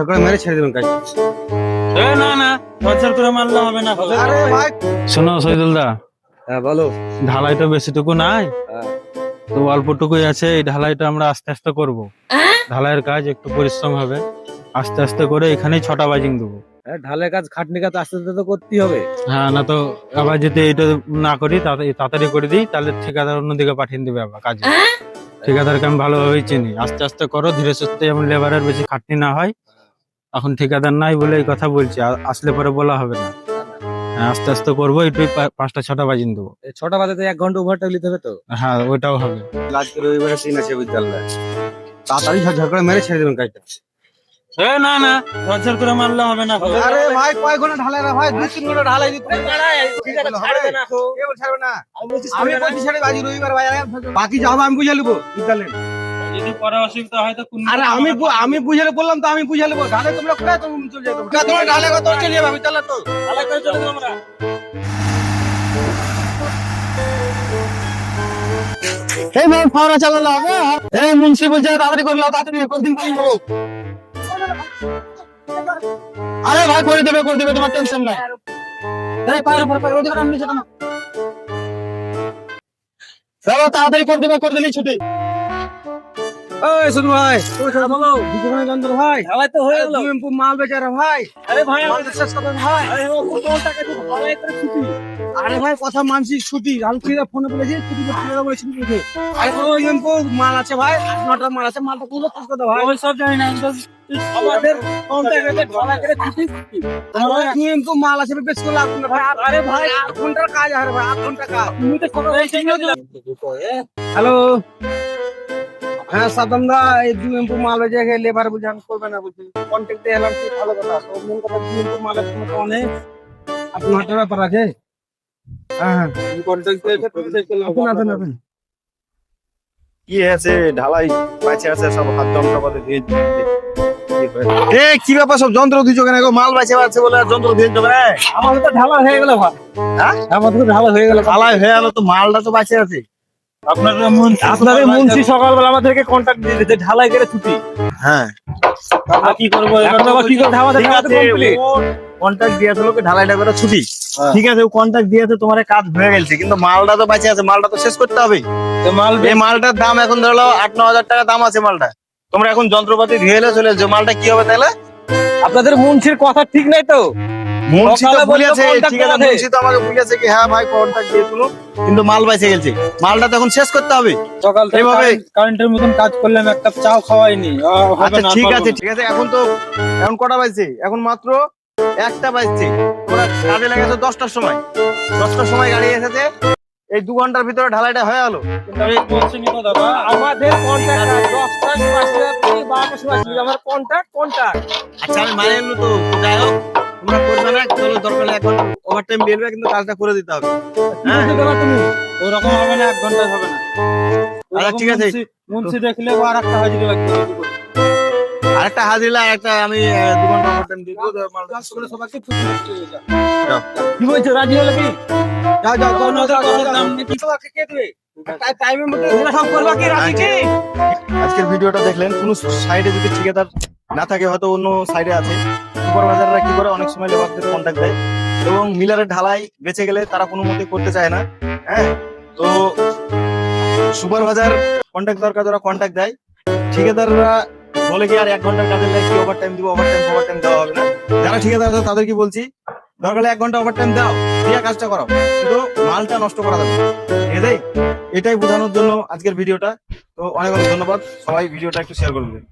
সরকার মেরে ছেড়ে দেবেন কাজ না না বছর করে মারলে হবে না আরে ভাই। শোনো শহীদুল দা হ্যাঁ বলো। ঢালাই তো বেশিটুকু নাই। হ্যাঁ। তো অল্পটুকুই আছে এই ঢালাইটা আমরা আস্তে আস্তে করব। ঢালাইয়ের কাজ একটু পরিশ্রম হবে। আস্তে আস্তে করে এখানেই ছটা বাজিং দেবো। হ্যাঁ, ঢালের কাজ খাটনি কাজ আস্তে আস্তে তো করতেই হবে। হ্যাঁ না তো আবার যদি এটা না করি তাড়াতাড়ি তাড়াতাড়ি করে দিই তাহলে ঠিকাদার অন্যদিকে পাঠিয়ে দেবে আবার কাজে। ঠিকাদারকে আমি ভালোভাবেই চিনি। আস্তে আস্তে করো ধীরে সুস্থে যেমন লেবারের বেশি খাটনি না হয় এখন ঠিকাদার নাই বলে এই কথা বলছি আসলে পরে বলা হবে না। হ্যাঁ, আস্তে আস্তে করব একটু পাঁচটা ছটা বাজিন দেবো। ছটা বাজাতে এক ঘণ্টা ওভারটাইম নিতে হবে তো? হ্যাঁ ওইটাও হবে। আজকে রবিবারে দিন আছে বিদ্যালয়। তাড়াতাড়ি ঝড় করে মেরে ছেড়ে দেবেন কাজটা না না বছর করে মারলে হবে না। আরে ভাই কয় ঘণ্টা ঢালাই না ভাই? দুই তিন ঘণ্টা ঢালাই দিতে ছাড়বে না ছাড়বে না। আমি বলছি ছেড়ে বাজি রবিবার ভাই বাকি যাও আমি বুঝে নেব বিদ্যালয়। যদি পরে অসুবিধা হয় তো কোন আরে আমি বু- আমি বুঝে বললাম তো আমি বুঝে নেব ঢালে তোমরা কোথায় তুমি চলে যেতে কোথায় তোমরা ঢালে কত চলে যাবে বিদ্যালয় তো তাহলে করে চলবো আমরা। এই ভাই ফাওরা চালালো হবে এই মুন্সি বলছে তাড়াতাড়ি করল তাড়াতাড়ি কোনদিন করব আরে ভাই করে দেবে করে দেবে তোমার টেনশন নাই। এই পায়ের উপর পায়ের ওদিকে নামিয়ে যেতাম চলো তাড়াতাড়ি করে দেবে করে দিলেই ছুটি। এই শুধু ভাই। বলো। দুপুরে গন্ধর ভাই। তো হয়ে গেল। মাল বেচারা ভাই। আরে ভাই শেষ ভাই। আরে ও কত টাকা দিয়ে ঢালাই করে ছুটি। আরে ভাই কথা মানছি ছুটি। আমি ফিরে ফোনে বলেছি ছুটি করতে যাব বলে ছুটি করতে আরে ও এমপো মাল আছে ভাই। নটা মাল আছে মালটা পুরো শেষ করে দাও ভাই? ওই সব জানি না আমাদের কন্ট্রাক্টরে ঢালাই করে ছুটি আমার এমপো মাল আছে বেশ করে লাগবে না ভাই। আরে ভাই আট ঘণ্টার কাজ আরে ভাই আট ঘণ্টা কাজ। তুমি তো দিলাম হ্যালো। হ্যাঁ সাদম দা এই দুই এমপো মাল বেজে গেলে লেবার বুঝান করবে না বুঝি। কন্ট্যাক্টে এলাম কি ভালো কথা? তো মেন কথা মালের কোনো তো অনেক আট নটার ব্যাপার আছে? হ্যাঁ হ্যাঁ। আপনি কি আছে ঢালাই আছে সব হাত যন্ত্রপাতি দিয়ে এ কি ব্যাপার সব যন্ত্র দিছো কেন মাল বাইচে আছে বলে যন্ত্র দিয়ে আমাদের তো ঢালা হয়ে গেল ভাই। হ্যাঁ? আমাদের তো ঢালা হয়ে গেল। ঢালাই হয়ে গেল তো মালটা তো বাইচে আছে। আপনারা আপনাদের মুন্সি সকালবেলা আমাদেরকে কন্ট্যাক্ট দিয়ে দিতে ঢালাই করে ছুটি। হ্যাঁ। কি করব? কি করে আমাদের ঠিক কাজ আছে কমপ্লিট কন্ট্যাক্ট দিয়েছে লোকে ঢালাইটা করে ছুটি। হ্যাঁ। ঠিক আছে ও কন্ট্যাক্ট দিয়েছে তোমার কাজ হয়ে গেছে কিন্তু মালটা তো বাইচে আছে মালটা তো শেষ করতে হবে। মাল এই মালটার দাম এখন ধরো আট ন হাজার টাকা দাম আছে মালটা তোমরা এখন যন্ত্রপাতি ধুয়ে চলে মালটা কি হবে তাহলে? আপনাদের মুন্সির কথা ঠিক নাই তো? মুন্সি তো ঠিক আছে মুন্সি তো আমাকে কি হ্যাঁ ভাই কন্ট্যাক্ট দিয়ে তুলো কিন্তু মাল বাইসে গেছে। মালটা তো এখন শেষ করতে হবে। সকাল এইভাবে- কারেন্টের মতন কাজ করলাম চাও খাওয়াইনি। আচ্ছা ঠিক আছে ঠিক আছে এখন তো এখন কটা বাজছে এখন মাত্র একটা বাজছে তোমরা কাজে লেগেছো দশটার সময়। দশটার সময় গাড়ি এসেছে। এই দু ঘণ্টার ভিতরে ঢালাইটা হয়ে গেল। আমাদের দশটার বারোটার সময় আমার কন্ট্যাক্ট কন্ট্যাক্ট আচ্ছা আমি মানে তো যাই হোক তোমরা করবে না চলো দরকার এখন। ওভার টাইম দেবে, কিন্তু কাজটা করে দিতে হবে। হ্যাঁ? তুমি? ওরকম হবে না এক ঘণ্টা হবে না। আচ্ছা, ঠিক আছে। মুন্সি- দেখলে আর একটা হাজিরা লাগবে আরেকটা হাজিরা আরেকটা আমি দু ঘণ্টা ওভার টাইম দেবো সবাইকে। কি বলছো রাজি হলে কি? যাও যাও দাম কে দেবে? আজকের ভিডিওটা দেখলেন কোন সাইডে যদি ঠিকাদার না থাকে হয়তো অন্য সাইডে আছে। সুপারভাইজাররা কি করে? অনেক সময় লেবারদের কন্ট্যাক্ট দেয়। এবং মিলারের ঢালাই বেঁচে গেলে তারা কোনো মতে করতে চায় না। হ্যাঁ? তো সুপারভাইজার কন্ট্যাক্ট দরকার যারা কন্ট্যাক্ট দেয়। ঠিকাদাররা বলে কি আর এক ঘণ্টার কাজের লাগে কি ওভার টাইম দিব? ওভার টাইম ওভার টাইম দেওয়া হবে না। যারা ঠিকাদার আছে তাদের কি বলছি দরকার এক ঘণ্টা ওভার টাইম দাও, দিয়ে কাজটা করো। কিন্তু মালটা নষ্ট করা যাবে। ঠিক এটাই বোঝানোর জন্য আজকের ভিডিওটা। তো অনেক অনেক ধন্যবাদ। সবাই ভিডিওটা একটু শেয়ার করে দেবেন